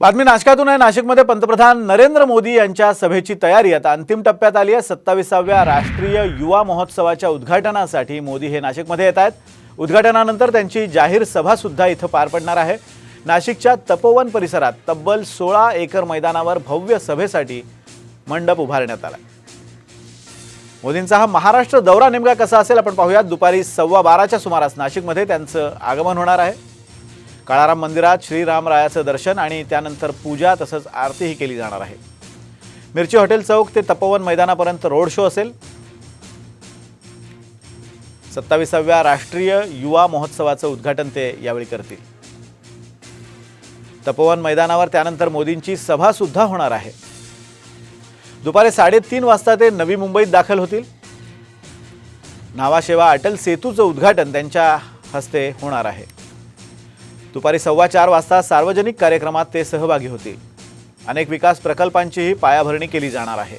बातमी नाशकातून आहे. नाशिकमध्ये पंतप्रधान नरेंद्र मोदी यांच्या सभेची तयारी. आता अंतिम टप्प्यात आली आहे सत्तावीसाव्या राष्ट्रीय युवा महोत्सवाच्या उद्घाटनासाठी मोदी हे नाशिकमध्ये येत आहेत. उद्घाटनानंतर त्यांची जाहीर सभासुद्धा इथं पार पडणार आहे. नाशिकच्या तपोवन परिसरात तब्बल सोळा एकर मैदानावर भव्य सभेसाठी मंडप उभारण्यात आला. मोदींचा हा महाराष्ट्र दौरा नेमका कसा असेल आपण पाहूयात. दुपारी सव्वा बाराच्या सुमारास नाशिकमध्ये त्यांचं आगमन होणार आहे. काळाराम मंदिरात श्रीरामरायाचं दर्शन आणि त्यानंतर पूजा तसंच आरतीही केली जाणार आहे. मिरची हॉटेल चौक ते तपोवन मैदानापर्यंत रोड शो असेल. सत्तावीसाव्या राष्ट्रीय युवा महोत्सवाचं उद्घाटन ते यावेळी करतील. तपोवन मैदानावर त्यानंतर मोदींची सभासुद्धा होणार आहे. दुपारी साडेतीन वाजता ते नवी मुंबईत दाखल होतील. नावाशेवा अटल सेतूचं उद्घाटन त्यांच्या हस्ते होणार आहे. दुपारी सव्वा चार वाजता सार्वजनिक कार्यक्रमात ते सहभागी होतील. अनेक विकास प्रकल्पांचीही पायाभरणी केली जाणार आहे.